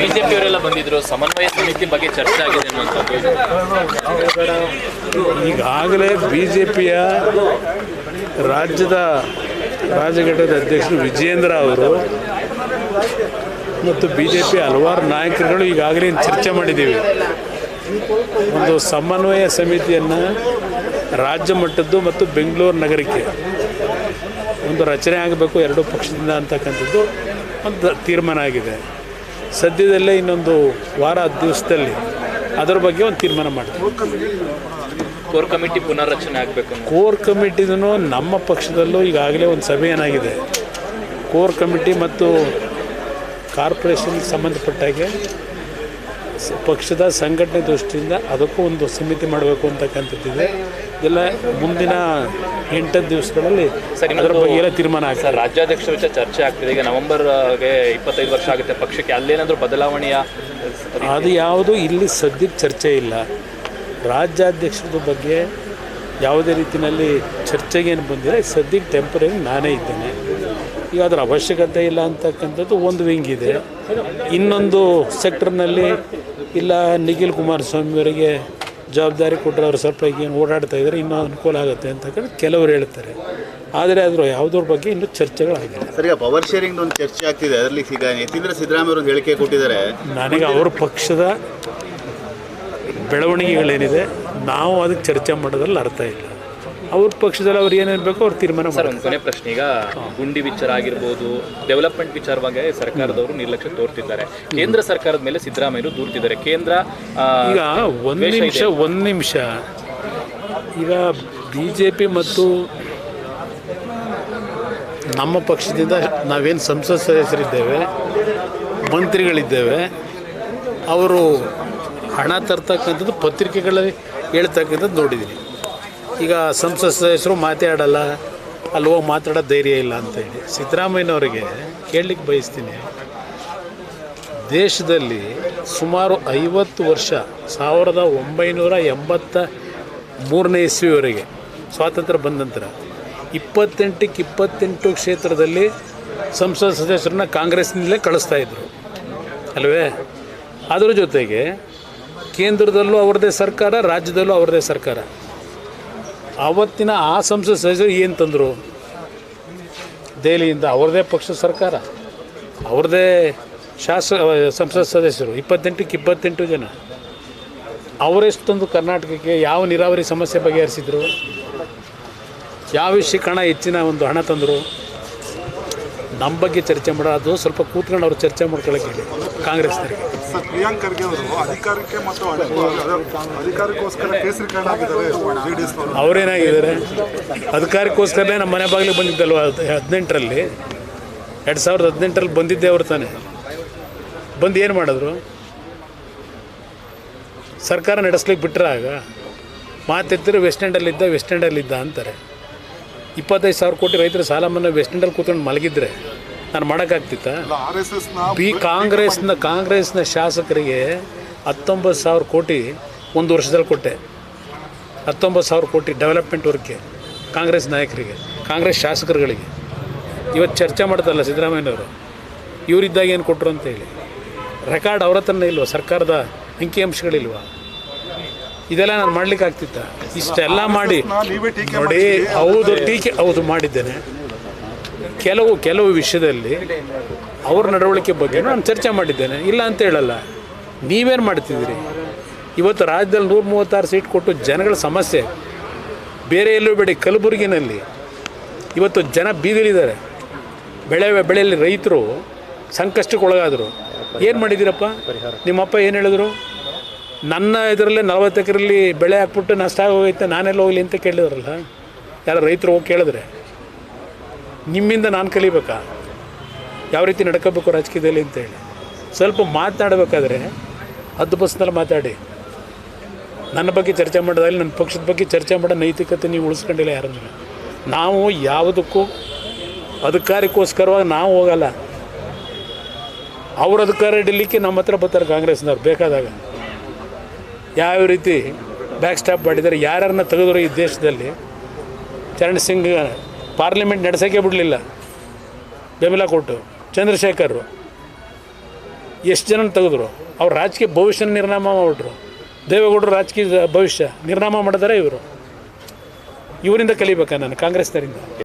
ಬಿಜೆಪಿಯವರೆಲ್ಲ ಬಂದಿದ್ರು. ಸಮನ್ವಯ ಸಮಿತಿ ಬಗ್ಗೆ ಚರ್ಚೆ ಆಗಿದೆ ಈಗಾಗಲೇ ಬಿಜೆಪಿಯ ರಾಜ್ಯದ ರಾಜಘಟದ ಅಧ್ಯಕ್ಷರು ವಿಜೇಂದ್ರ ಅವರು ಮತ್ತು ಬಿ ಜೆ ಪಿ ಹಲವಾರು ನಾಯಕರುಗಳು ಈಗಾಗಲೇ ಚರ್ಚೆ ಮಾಡಿದ್ದೀವಿ. ಒಂದು ಸಮನ್ವಯ ಸಮಿತಿಯನ್ನು ರಾಜ್ಯ ಮಟ್ಟದ್ದು ಮತ್ತು ಬೆಂಗಳೂರು ನಗರಕ್ಕೆ ಒಂದು ರಚನೆ ಆಗಬೇಕು, ಎರಡೂ ಪಕ್ಷದಿಂದ ಅಂತಕ್ಕಂಥದ್ದು ಒಂದು ತೀರ್ಮಾನ ಆಗಿದೆ. ಸದ್ಯದಲ್ಲೇ ಇನ್ನೊಂದು ವಾರ ಹತ್ತು ದಿವಸದಲ್ಲಿ ಅದರ ಬಗ್ಗೆ ಒಂದು ತೀರ್ಮಾನ ಮಾಡ್ತೀವಿ. ಕೋರ್ ಕಮಿಟಿ ಪುನರ್ರಚನೆ ಆಗಬೇಕು. ಕೋರ್ ಕಮಿಟಿದೂ ನಮ್ಮ ಪಕ್ಷದಲ್ಲೂ ಈಗಾಗಲೇ ಒಂದು ಸಭೆ ಏನಾಗಿದೆ. ಕೋರ್ ಕಮಿಟಿ ಮತ್ತು ಕಾರ್ಪೊರೇಷನ್ಗೆ ಸಂಬಂಧಪಟ್ಟಾಗೆ ಪಕ್ಷದ ಸಂಘಟನೆ ದೃಷ್ಟಿಯಿಂದ ಅದಕ್ಕೂ ಒಂದು ಸಮಿತಿ ಮಾಡಬೇಕು ಅಂತಕ್ಕಂಥದ್ದಿದೆ. ಇದೆಲ್ಲ ಮುಂದಿನ ಎಂಟತ್ತು ದಿವಸಗಳಲ್ಲಿ ಸರ್, ಅದರ ಬಗ್ಗೆ ಎಲ್ಲ ತೀರ್ಮಾನ ಆಗ್ತದೆ. ಸರ್ ರಾಜ್ಯಾಧ್ಯಕ್ಷರ ವಿಚಾರ ಚರ್ಚೆ ಆಗ್ತಿದೆ. ಈಗ ನವೆಂಬರ್ಗೆ ಇಪ್ಪತ್ತೈದು ವರ್ಷ ಆಗುತ್ತೆ. ಪಕ್ಷಕ್ಕೆ ಅಲ್ಲೇನಾದರೂ ಬದಲಾವಣೆಯ ಅದು ಯಾವುದು ಇಲ್ಲಿ ಸದ್ಯಕ್ಕೆ ಚರ್ಚೆ ಇಲ್ಲ. ರಾಜ್ಯಾಧ್ಯಕ್ಷರದ ಬಗ್ಗೆ ಯಾವುದೇ ರೀತಿಯಲ್ಲಿ ಚರ್ಚೆಗೆ ಏನು ಬಂದಿಲ್ಲ. ಸದ್ಯಕ್ಕೆ ಟೆಂಪರರಿ ನಾನೇ ಇದ್ದೇನೆ. ಈಗ ಅದರ ಅವಶ್ಯಕತೆ ಇಲ್ಲ ಅಂತಕ್ಕಂಥದ್ದು ಒಂದು ವಿಂಗ್ ಇದೆ. ಇನ್ನೊಂದು ಸೆಕ್ಟರ್ನಲ್ಲಿ ಇಲ್ಲ. ನಿಖಿಲ್ ಕುಮಾರಸ್ವಾಮಿಯವರಿಗೆ ಜವಾಬ್ದಾರಿ ಕೊಟ್ಟರೆ ಅವರು ಸ್ವಲ್ಪ ಈಗ ಏನು ಓಡಾಡ್ತಾ ಇದ್ದಾರೆ ಇನ್ನೂ ಅನುಕೂಲ ಆಗುತ್ತೆ ಅಂತ ಕೆಲವರು ಹೇಳ್ತಾರೆ. ಆದರೆ ಅದರ ಯಾವುದ್ರ ಬಗ್ಗೆ ಇನ್ನೂ ಚರ್ಚೆಗಳಾಗಿಲ್ಲ. ಸರಿ ಪವರ್ ಶೇರಿಂಗ್ ಒಂದು ಚರ್ಚೆ ಆಗ್ತಿದೆ ಅದರಲ್ಲಿ ಈಗ ಯತೀಂದ್ರ ಸಿದ್ದರಾಮಯ್ಯ ಒಂದು ಹೇಳಿಕೆ ಕೊಟ್ಟಿದ್ದಾರೆ. ನನಗೆ ಅವ್ರ ಪಕ್ಷದ ಬೆಳವಣಿಗೆಗಳೇನಿದೆ ನಾವು ಅದಕ್ಕೆ ಚರ್ಚೆ ಮಾಡೋದ್ರಲ್ಲಿ ಅರ್ಥ ಇಲ್ಲ. ಅವ್ರ ಪಕ್ಷದಲ್ಲಿ ಅವ್ರು ಏನೇನು ಬೇಕೋ ಅವ್ರು ತೀರ್ಮಾನ ಸರ್ ಒಂದು ಕೊನೆ ಪ್ರಶ್ನೆ ಈಗ ಗುಂಡಿ ವಿಚಾರ ಆಗಿರ್ಬೋದು ಡೆವಲಪ್ಮೆಂಟ್ ವಿಚಾರವಾಗಿ ಸರ್ಕಾರದವರು ನಿರ್ಲಕ್ಷ್ಯ ತೋರ್ತಿದ್ದಾರೆ. ಕೇಂದ್ರ ಸರ್ಕಾರದ ಮೇಲೆ ಸಿದ್ದರಾಮಯ್ಯರು ದೂರ್ತಿದ್ದಾರೆ. ಕೇಂದ್ರ ಈಗ ಒಂದು ನಿಮಿಷ. ಒಂದು ನಿಮಿಷ. ಈಗ ಬಿ ಜೆ ಪಿ ಮತ್ತು ನಮ್ಮ ಪಕ್ಷದಿಂದ ನಾವೇನು ಸಂಸತ್ ಸದಸ್ಯರಿದ್ದೇವೆ ಮಂತ್ರಿಗಳಿದ್ದೇವೆ ಅವರು ಹಣ ತರ್ತಕ್ಕಂಥದ್ದು ಪತ್ರಿಕೆಗಳಲ್ಲಿ ಹೇಳ್ತಕ್ಕಂಥದ್ದು ನೋಡಿದ್ದೀನಿ ಈಗ ಸಂಸತ್ ಸದಸ್ಯರು ಮಾತಾಡಲ್ಲ, ಅಲ್ಲಿ ಹೋಗಿ ಮಾತಾಡೋ ಧೈರ್ಯ ಇಲ್ಲ ಅಂತೇಳಿ ಸಿದ್ದರಾಮಯ್ಯನವರಿಗೆ ಕೇಳಲಿಕ್ಕೆ ಬಯಸ್ತೀನಿ. ದೇಶದಲ್ಲಿ ಸುಮಾರು ಐವತ್ತು ವರ್ಷ, ಸಾವಿರದ ಒಂಬೈನೂರ ಎಂಬತ್ತ ಮೂರನೇ ಇಸ್ವಿವರೆಗೆ ಸ್ವಾತಂತ್ರ್ಯ ಬಂದ ನಂತರ ಇಪ್ಪತ್ತೆಂಟಕ್ಕೆ ಇಪ್ಪತ್ತೆಂಟು ಕ್ಷೇತ್ರದಲ್ಲಿ ಸಂಸದ ಸದಸ್ಯರನ್ನ ಕಾಂಗ್ರೆಸ್ನಿಂದಲೇ ಕಳಿಸ್ತಾ ಇದ್ದರು ಅಲ್ವೇ? ಅದರ ಜೊತೆಗೆ ಕೇಂದ್ರದಲ್ಲೂ ಅವ್ರದ್ದೇ ಸರ್ಕಾರ, ರಾಜ್ಯದಲ್ಲೂ ಅವ್ರದ್ದೇ ಸರ್ಕಾರ. ಆವತ್ತಿನ ಆ ಸಂಸದ ಸದಸ್ಯರು ಏನು ತಂದರು? ದೆಹಲಿಯಿಂದ ಅವ್ರದ್ದೇ ಪಕ್ಷ ಸರ್ಕಾರ. ಅವ್ರದ್ದೇ ಶಾಸ ಸಂಸದ ಸದಸ್ಯರು, ಇಪ್ಪತ್ತೆಂಟಕ್ಕೆ ಇಪ್ಪತ್ತೆಂಟು ಜನ. ಅವರೆಷ್ಟೊಂದು ಕರ್ನಾಟಕಕ್ಕೆ ಯಾವ ನೀರಾವರಿ ಸಮಸ್ಯೆ ಬಗೆಹರಿಸಿದ್ರು? ಯಾವ ವಿಷಯಕ್ಕೆ ಹಣ ಹೆಚ್ಚಿನ ಒಂದು ಹಣ ತಂದರು? ನಮ್ಮ ಬಗ್ಗೆ ಚರ್ಚೆ ಮಾಡೋ ಅದು ಸ್ವಲ್ಪ ಕೂತ್ಕೊಂಡು ಅವರು ಚರ್ಚೆ ಮಾಡ್ಕೊಳ್ಳೋಕೆ ಹೇಳಿ. ಕಾಂಗ್ರೆಸ್ನವರಿಗೆ. ಸರ್ ಪ್ರಿಯಾಂಕ್ ಖರ್ಗೆ ಅವರು ಅಧಿಕಾರಕ್ಕೆ ಮತ್ತು ಅಧಿ- ಅಧಿಕಾರಕ್ಕೋಸ್ಕರ ಕೇಸರೀಕರಣ ಆಗಿದ್ದಾರೆ ಜೆ ಅವರೇನಾಗಿದ್ದಾರೆ? ಅಧಿಕಾರಕ್ಕೋಸ್ಕರನೇ ನಮ್ಮ ಮನೆ ಬಾಗಿಲಿಗೆ ಬಂದಿದ್ದಲ್ವ? ಹದಿನೆಂಟರಲ್ಲಿ ಎರಡು ಸಾವಿರದ ಹದಿನೆಂಟರಲ್ಲಿ ಬಂದಿದ್ದೆ ಅವ್ರು ತಾನೆ. ಬಂದು ಏನು ಮಾಡಿದ್ರು? ಸರ್ಕಾರ ನಡೆಸ್ಲಿಕ್ಕೆ ಬಿಟ್ಟರೆ ಆಗ ಮಾತೆತ್ತಿರು ವೆಸ್ಟ್ ಎಂಡಲ್ಲಿದ್ದ ವೆಸ್ಟ್ ಎಂಡಲ್ಲಿದ್ದ ಅಂತಾರೆ. ಇಪ್ಪತ್ತೈದು ಸಾವಿರ ಕೋಟಿ ರೈತರ ಸಾಲ ಮನ್ನಾ ವೆಸ್ಟ್ ಇಂಡಲ್ ಕೂತ್ಕೊಂಡು ಮಲಗಿದ್ರೆ ನಾನು ಮಾಡೋಕ್ಕಾಗ್ತಿತ್ತ? ಬಿ ಕಾಂಗ್ರೆಸ್ನ ಕಾಂಗ್ರೆಸ್ನ ಶಾಸಕರಿಗೆ ಹತ್ತೊಂಬತ್ತು ಸಾವಿರ ಕೋಟಿ ಒಂದು ವರ್ಷದಲ್ಲಿ ಕೊಟ್ಟೆ. ಹತ್ತೊಂಬತ್ತು ಸಾವಿರ ಕೋಟಿ ಡೆವಲಪ್ಮೆಂಟ್ ವರ್ಕ್ಗೆ ಕಾಂಗ್ರೆಸ್ ನಾಯಕರಿಗೆ, ಕಾಂಗ್ರೆಸ್ ಶಾಸಕರುಗಳಿಗೆ. ಇವತ್ತು ಚರ್ಚೆ ಮಾಡ್ತಾರಲ್ಲ ಸಿದ್ದರಾಮಯ್ಯನವರು, ಇವರಿದ್ದಾಗ ಏನು ಕೊಟ್ಟರು ಅಂತ ಹೇಳಿ. ರೆಕಾರ್ಡ್ ಅವರ ಹತ್ರನೇ ಇಲ್ವ? ಸರ್ಕಾರದ ಅಂಕಿಅಂಶಗಳಿಲ್ವಾ ಇದೆಲ್ಲ ನಾನು ಮಾಡ್ಲಿಕ್ಕೆ ಆಗ್ತಿತ್ತ ಇಷ್ಟೆಲ್ಲ ಮಾಡಿ ನೋಡಿ ಹೌದು ಟೀಕೆ ಹೌದು ಮಾಡಿದ್ದೇನೆ. ಕೆಲವು ಕೆಲವು ವಿಷಯದಲ್ಲಿ ಅವ್ರ ನಡವಳಿಕೆ ಬಗ್ಗೆ ನಾನು ಚರ್ಚೆ ಮಾಡಿದ್ದೇನೆ. ಇಲ್ಲ ಅಂತ ಹೇಳಲ್ಲ. ನೀವೇನು ಮಾಡ್ತಿದ್ದೀರಿ? ಇವತ್ತು ರಾಜ್ಯದಲ್ಲಿ ನೂರ ಮೂವತ್ತಾರು ಸೀಟ್ ಕೊಟ್ಟು ಜನಗಳ ಸಮಸ್ಯೆ. ಬೇರೆ ಎಲ್ಲೂ ಬೇಡಿ ಕಲಬುರಗಿನಲ್ಲಿ. ಇವತ್ತು ಜನ ಬೀದಿಲಿದ್ದಾರೆ. ಬೆಳೆ ಬೆಳೆಯಲ್ಲಿ ರೈತರು ಸಂಕಷ್ಟಕ್ಕೆ ಒಳಗಾದರು ಏನು ಮಾಡಿದ್ದೀರಪ್ಪ? ನಿಮ್ಮಪ್ಪ ಏನು ಹೇಳಿದ್ರು? ನನ್ನ ಇದರಲ್ಲೇ ನಲವತ್ತು ಎಕರೆಯಲ್ಲಿ ಬೆಳೆ ಹಾಕ್ಬಿಟ್ಟು ನಷ್ಟ ಆಗೋಗೈತೆ, ನಾನೆಲ್ಲ ಹೋಗಲಿ ಅಂತ ಕೇಳಿದ್ರಲ್ಲ? ಯಾರು ರೈತರು ಹೋಗಿ ಕೇಳಿದ್ರೆ, ನಿಮ್ಮಿಂದ ನಾನು ಕಲಿಬೇಕಾ? ಯಾವ ರೀತಿ ನಡ್ಕೋಬೇಕು ರಾಜಕೀಯದಲ್ಲಿ ಅಂತೇಳಿ ಸ್ವಲ್ಪ ಮಾತನಾಡಬೇಕಾದ್ರೆ ಹದ್ದು ಬಸ್ನಲ್ಲಿ ಮಾತಾಡಿ. ನನ್ನ ಬಗ್ಗೆ ಚರ್ಚೆ ಮಾಡೋದಾಗಲಿ, ನನ್ನ ಪಕ್ಷದ ಬಗ್ಗೆ ಚರ್ಚೆ ಮಾಡೋ ನೈತಿಕತೆ ನೀವು ಉಳಿಸ್ಕೊಂಡಿಲ್ಲ ಯಾರನ್ನು ನಾವು ಯಾವುದಕ್ಕೂ ಅಧಿಕಾರಕ್ಕೋಸ್ಕರವಾಗಿ ನಾವು ಹೋಗಲ್ಲ. ಅವ್ರ ಅಧಿಕಾರ ಹಿಡಿಲಿಕ್ಕೆ ನಮ್ಮ ಹತ್ರ ಬರ್ತಾರೆ ಕಾಂಗ್ರೆಸ್ನವ್ರು, ಬೇಕಾದಾಗ. ಯಾವ ರೀತಿ ಬ್ಯಾಕ್ ಸ್ಟಾಪ್ ಮಾಡಿದ್ದಾರೆ, ಯಾರನ್ನ ತೆಗೆದ್ರು ಈ ದೇಶದಲ್ಲಿ ಚರಣ್ ಸಿಂಗ್ ಪಾರ್ಲಿಮೆಂಟ್ ನಡೆಸೋಕ್ಕೆ ಬಿಡಲಿಲ್ಲ. ಬೆಂಬಲ ಕೊಟ್ಟು ಚಂದ್ರಶೇಖರ್ ಎಷ್ಟು ಜನ ತೆಗೆದ್ರು? ಅವ್ರ ರಾಜಕೀಯ ಭವಿಷ್ಯನ ನಿರ್ನಾಮ ಮಾಡಿಬಿಟ್ರು. ದೇವೇಗೌಡರು ರಾಜಕೀಯ ಭವಿಷ್ಯ ನಿರ್ನಾಮ ಮಾಡಿದಾರೆ ಇವರು. ಇವರಿಂದ ಕಲಿಬೇಕಾ ನಾನು ಕಾಂಗ್ರೆಸ್ನರಿಂದ?